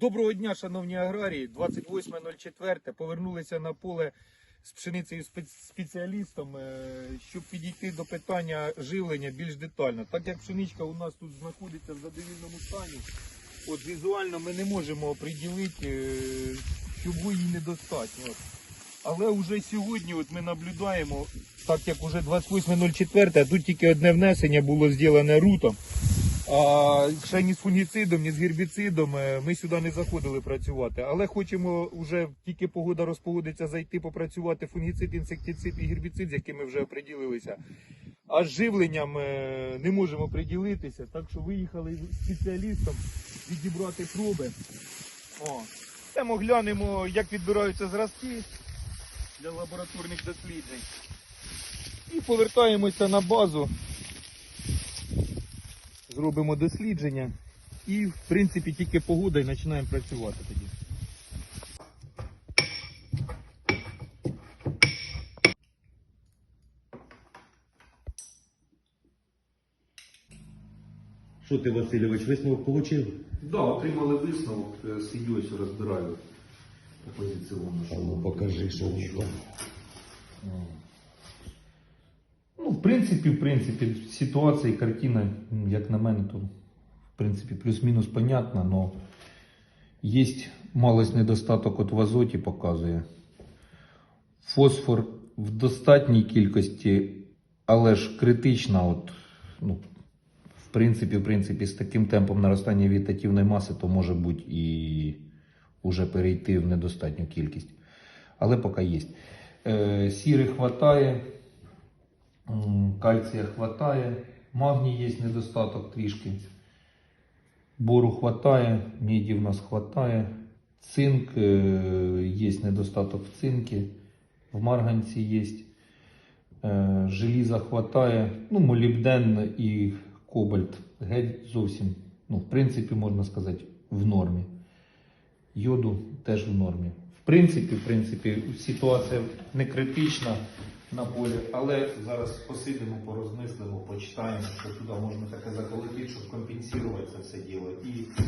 Доброго дня, шановні аграрії. 28.04. Повернулися на поле з пшеницею спец- спеціалістом, е, щоб підійти до питання живлення більш детально. Так як пшеничка у нас тут знаходиться в задовільному стані, от візуально ми не можемо оприділити, е, чого їй недостатньо. Але вже сьогодні от ми наблюдаємо, так як вже 28.04, тут тільки одне внесення було зроблене рутом. А ще ні з фунгіцидом, ні з гербіцидом е, ми сюди не заходили працювати. Але хочемо вже тільки погода розпогодиться зайти попрацювати фунгіцид, інсектицид і гербіцид, з якими вже оприділилися. А з живленням е, не можемо приділитися, так що виїхали спеціалістом відібрати проби. О. Темо глянемо, як відбираються зразки для лабораторних досліджень. І повертаємося на базу зробимо дослідження і, в принципі, тільки погода і починаємо працювати тоді. Що ти, Васильович, висновок отримав? Да, отримали висновок, е, розбираю опозиційно. що воно покажи, що там. В принципі, в принципі, ситуація і картина, як на мене, то в принципі плюс-мінус понятна, но є малость недостаток от в азоті показує. Фосфор в достатній кількості, але ж критична, от, ну, в принципі, в принципі, з таким темпом наростання вегетативної маси, то може бути і вже перейти в недостатню кількість. Але поки є. Е, сіри хватає. Кальція хватає, магній є недостаток трішки. Бору хватає, міді в нас хватає. Цинк е, є недостаток в цинкі, в марганці є. Е, Желіза хватає, ну, молібден і кобальт геть зовсім, ну, в принципі, можна сказати, в нормі. Йоду теж в нормі. Принципі, в принципі, ситуація не критична на полі, але зараз посидимо, порозмислимо, почитаємо, що туди можна таке заколотити, щоб компенсувати це все діло. І